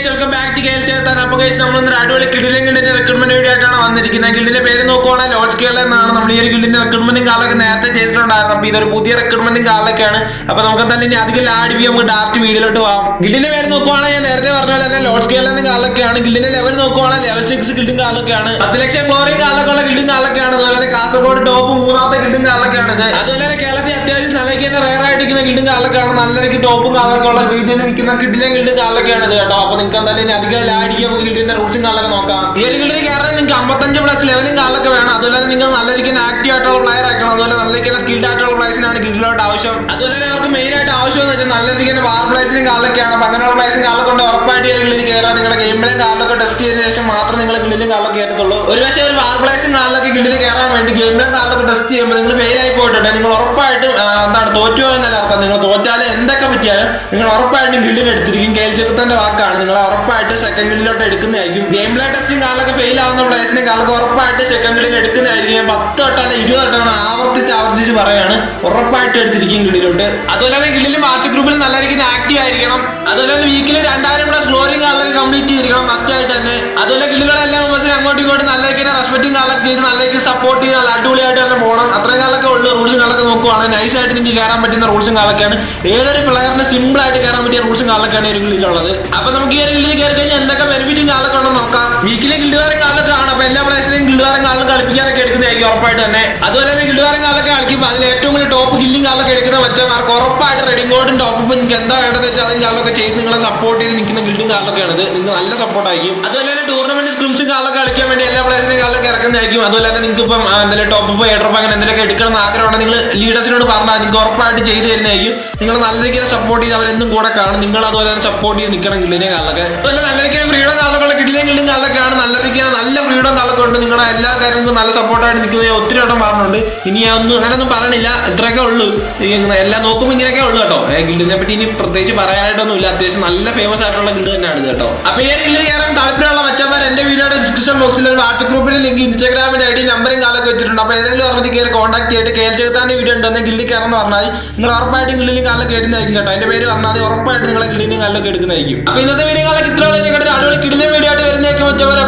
Guys welcome back to ഗെയിൽ ചേർത്താൻ അപ്പൊ ഗൈസ് ഇന്ന് അടിപൊളി കിഡിലും ഗിൽഡിന്റെ റിക്രൂട്ട്മെന്റ് വീഡിയോ ആയിട്ടാണ് വന്നിരിക്കുന്നത്. ഗിൽഡിന്റെ പേര് നോക്കുവാണെങ്കിൽ ലോഡ്ജ് കേരള എന്നാണ്. നമ്മൾ ഈ ഒരു ഗിൽഡിന്റെ റിക്രൂട്ട്മെന്റും കാലൊക്കെ നേരത്തെ ചെയ്തിട്ടുണ്ടായിരുന്നു. അപ്പൊ ഇതൊരു പുതിയ റിക്രൂട്ട്മെന്റും കാലൊക്കെയാണ് അപ്പൊ നമുക്ക് എന്തായാലും ഇനി അധികം ലാഡ് ചെയ്യാൻ നമുക്ക് ഡയറക്റ്റ് വീഡിയോയിലോട്ട് പോകാം ഗിൽഡിന്റെ പേര് നോക്കുവാണെങ്കിൽ ഞാൻ നേരത്തെ പറഞ്ഞ പോലെ തന്നെ ലോഡ്ജ് കേരള എന്ന കാലൊക്കെയാണ് ഗിൽഡിന്റെ ലെവൽ നോക്കുവാണെങ്കിൽ ലെവൽ സിക്സ് ഗിൽഡും കാലൊക്കെയാണ് പത്ത് ലക്ഷം ഫ്ലോറിംഗ് കാലൊക്കെ ഉള്ള ഗിൽഡും കാലൊക്കെയാണ് അതുപോലെ കാസർഗോഡ് ടോപ്പ് മൂന്നാമത്തെ ഗിൽഡും കാലൊക്കെയാണ് അതുപോലെ കേരളത്തിൽ അത്യാവശ്യം തന്നെ റയർ ആയിട്ടിരിക്കുന്ന ഗിൽഡും കാലൊക്കെയാണ്. നല്ല നിലയ്ക്ക് ടോപ്പും കാലൊക്കെ ഉള്ള റീജിയനിൽ നിൽക്കുന്ന കിഡിലെ ഗിൽഡും കാലൊക്കെയാണ് ഇത് കേട്ടോ. അപ്പൊ നിങ്ങൾക്ക് എന്തായാലും ഇനി അധികം ലാഡിക്ക് ഗിൽഡിന്റെ റൂൾസും കാലൊക്കെ നോക്കാം. ഈ ഒരു ഗിൽഡിന് കയറാൻ നിങ്ങൾക്ക് അമ്പത്തഞ്ച് പ്ലസ് ലെവലും കാലൊക്കെ വേണം. അതുപോലെ നിങ്ങൾ നല്ല രീതിക്ക് ആക്റ്റീവ് ആയിട്ടുള്ള പ്ലെയർ ആക്കണം. അതുപോലെ നല്ല രീതിക്ക് സ്കിൽഡ് ആയിട്ടുള്ള പ്ലേസിനാണ് ഗിൽഡിലോട്ട് ആവശ്യം. അതുപോലെ തന്നെ അവർക്ക് മെയിൻ ആയിട്ട് ആവശ്യം എന്ന് വെച്ചാൽ നല്ല രീതിക്ക് വാർ പ്ലേസിനും കാലൊക്കെയാണ്. അപ്പൊ അങ്ങനെയുള്ള പ്ലേസിനും കാലൊക്കെ കൊണ്ട് ഉറപ്പായിട്ട് ഈ ഒരു ഗിൽഡിന് കയറാൻ നിങ്ങളുടെ ഗെയിമിലെ കാലൊക്കെ ടെസ്റ്റ് ചെയ്തതിനു ശേഷം മാത്രം നിങ്ങൾ ഗിൽഡിലും കാലൊക്കെ കയറ്റത്തുള്ളൂ. ഒരു പക്ഷേ ഒരു വാർ പ്ലേസും കാലൊക്കെ ഗിൽഡിൽ കയറാൻ വേണ്ടി ഗെയിമിലെ കാലൊക്കെ ടെസ്റ്റ് ചെയ്യുമ്പോൾ നിങ്ങൾ ഫെയിൽ ആയി പോയിട്ടുണ്ടെങ്കിൽ നിങ്ങൾ ഉറപ്പായിട്ടും എന്താണ് തോറ്റോ എന്നല്ല അർത്ഥം. നിങ്ങൾ തോറ്റാലും എന്തൊക്കെ പറ്റിയാലും നിങ്ങൾ ഉറപ്പായിട്ടും ഗില്ലിൽ എടുത്തിരിക്കും. കെയിൽ ചെറുത്തന്റെ വാക്കാണ്. നിങ്ങൾ ഉറപ്പായിട്ട് സെക്കൻഡ് ഗില്ലിലോട്ട് എടുക്കുന്നതായിരിക്കും. ഗെയിം പ്ലേ ടെസ്റ്റിംഗ് കാലൊക്കെ ഫെയിൽ ആവുന്ന പ്ലേസിനെ കാലൊക്കെ ഉറപ്പായിട്ട് സെക്കൻഡ് ഗില്ലിൽ എടുക്കുന്നതായിരിക്കും. പത്ത് തൊട്ട് അല്ല ഇരുപത് തൊട്ടാണ് ആവർത്തിച്ച് ആവർത്തിച്ച് പറയാണ്. ഉറപ്പായിട്ട് എടുത്തിരിക്കും ഗിൽഡിലോട്ട് അതുപോലെ ഗില്ലിൽ മാച്ച് ഗ്രൂപ്പിൽ നല്ല രീതിയിൽ ആക്റ്റീവ് ആയിരിക്കണം. അതുപോലെ തന്നെ വീക്കിൽ രണ്ടായിരം പ്ലസ് ഫ്ലോറിംഗ് കാലൊക്കെ കംപ്ലീറ്റ് ചെയ്തിരിക്കണം. മസ്റ്റ് ആയിട്ട് തന്നെ. അതുപോലെ ഗില്ലുകളെല്ലാം അങ്ങോട്ടും ഇങ്ങോട്ടും നല്ല രീതിയിൽ റെസ്പെക്റ്റും കാലൊക്കെ ചെയ്ത് നല്ല രീതിയിൽ സപ്പോർട്ട് ചെയ്ത് നല്ല അടിപൊളിയായിട്ട് തന്നെ പോകണം അത്രയും കാലൊക്കെ ഉള്ളു റൂൾസും കാലൊക്കെ നൈസായിട്ട് നിങ്ങൾക്ക് കയറാൻ പറ്റുന്ന റൂൾസും കാലൊക്കെയാണ് ഏതൊരു പ്ലെയറിന് സിമ്പിൾ ആയിട്ട് കയറാൻ പറ്റിയ റൂൾസും കാലൊക്കെയാണ് ഒരു ഗിൽഡിലുള്ളത് അപ്പൊ നമുക്ക് ഈ ഒരു ഗിൽഡിൽ കയറി കഴിഞ്ഞാൽ എന്തൊക്കെ ബെനിഫിറ്റും കാലൊക്കെ ഉണ്ടെന്ന് നോക്കാം. വീക്കിലെ ഗിൽഡുകാരൻ കാലൊക്കെ ആണ് അപ്പൊ എല്ലാ പ്ലേസിലെയും ഗിൽഡുകാരൻ കാലം കളിപ്പിക്കാനൊക്കെ എടുക്കുന്നതായിരിക്കും ഉറപ്പായിട്ട് തന്നെ. അതുപോലെ തന്നെ ഗിൽഡുകാരൻ കാലൊക്കെ കളിക്കുമ്പോൾ അതിൽ ഏറ്റവും കൂടുതൽ ടോപ്പ് ഗില്ലിംഗ് കാലൊക്കെ എടുക്കുന്ന മറ്റന്മാർക്ക് ഉറപ്പായിട്ട് റെഡിങ് ടോപ്പ് നിങ്ങൾക്ക് എന്താ വേണ്ടത് വെച്ചാൽ അതും കാലൊക്കെ ചെയ്ത് നിങ്ങളെ സപ്പോർട്ട് ചെയ്ത് നിൽക്കുന്ന ഗിൽഡും കാലൊക്കെയാണ് ഇത് നിങ്ങൾ നല്ല സപ്പോർട്ട് ആയിരിക്കും. അതുപോലെ തന്നെ ടൂർണമെന്റ് സ്ക്രിംസും കാലൊക്കെ കളിക്കാൻ വേണ്ടി എല്ലാ പ്ലേസിനും കാലൊക്കെ ഇറക്കുന്നതായിരിക്കും. അതുപോലെ തന്നെ നിങ്ങൾക്ക് ഇപ്പം എന്തെങ്കിലും ടോപ്പ് ഇപ്പോൾ എയർഡ്രോപ്പ് അങ്ങനെ എന്തെങ്കിലുമൊക്കെ എടുക്കണം ആഗ്രഹമുണ്ടെങ്കിൽ നിങ്ങൾ ലീഡേഴ്സിനോട് പറഞ്ഞാൽ നിങ്ങൾക്ക് ഉറപ്പായിട്ട് ചെയ്ത് തരുന്നതായിരിക്കും. നിങ്ങൾ നല്ല രീതിയിൽ സപ്പോർട്ട് ചെയ്ത് അവരെന്നും കൂടെ കാണും. നിങ്ങൾ അതുപോലെ തന്നെ സപ്പോർട്ട് ചെയ്ത് നിൽക്കണം ഗിൽഡിനെ കാലൊക്കെ അതുപോലെ നല്ല രീതിയിൽ ഫ്രീഡം നല്ല ഫ്രീഡം കാലൊക്കെ നിങ്ങളുടെ എല്ലാ കാര്യങ്ങൾക്കും നല്ല സപ്പോർട്ടായിട്ട് നിൽക്കുന്നത് ഞാൻ ഒത്തിരി വട്ടം പറഞ്ഞിട്ടുണ്ട്. ഇനി ഒന്നും അങ്ങനെയൊന്നും പറയണില്ല. ഇത്രയൊക്കെ ഉള്ളൂ. എല്ലാം നോക്കുമ്പോൾ ഇങ്ങനെയൊക്കെ ഉള്ളൂ കേട്ടോ. ഗിൽഡിനെ പറ്റി ഇനി പ്രത്യേകിച്ച് പറയാനായിട്ടൊന്നും ഇല്ല. അത്യാവശ്യം നല്ല ഫേമസ് ആയിട്ടുള്ള ഗിൽഡ് തന്നെയാണ് കേട്ടോ. അപ്പൊ ഈ ഗിൽഡ് കയറാൻ താല്പര്യമുള്ള മറ്റന്മാർ എന്റെ വീഡിയോയുടെ ഡിസ്ക്രിപ്ഷൻ ബോക്സിൽ ഒരു വാട്സ്ആപ്പ് ഗ്രൂപ്പിന്റെ ലിങ്ക് ഇൻസ്റ്റാഗ്രാമിന്റെ ഐ ഡി നമ്പറും കാലൊക്കെ വെച്ചിട്ടുണ്ട്. അപ്പൊ ഏതെങ്കിലും ഓർമ്മത്തിൽ കയറി കോൺടാക്ട് ചെയ്തിട്ട് കേൾ ചെറുത്താന്റെ വീഡിയോ ഉണ്ടെന്ന് ഗിൽഡിൽ കയറണം പറഞ്ഞാൽ നിങ്ങൾ ഉറപ്പായിട്ടും ഗിൽഡിലും കാലൊക്കെ എടുക്കുന്നതായിരിക്കും കേട്ടോ. എന്റെ പേര് പറഞ്ഞാൽ ഉറപ്പായിട്ട് നിങ്ങളെ ഗിൽഡിലും കാലൊക്കെ എടുക്കുന്നതായിരിക്കും. അപ്പൊ ഇന്നത്തെ വീഡിയോ കാലൊക്കെ ഇത്ര അടിപൊളി കിടിലൻ വീഡിയോ ആയിട്ട് വരുന്നതായിരിക്കും മറ്റവരെ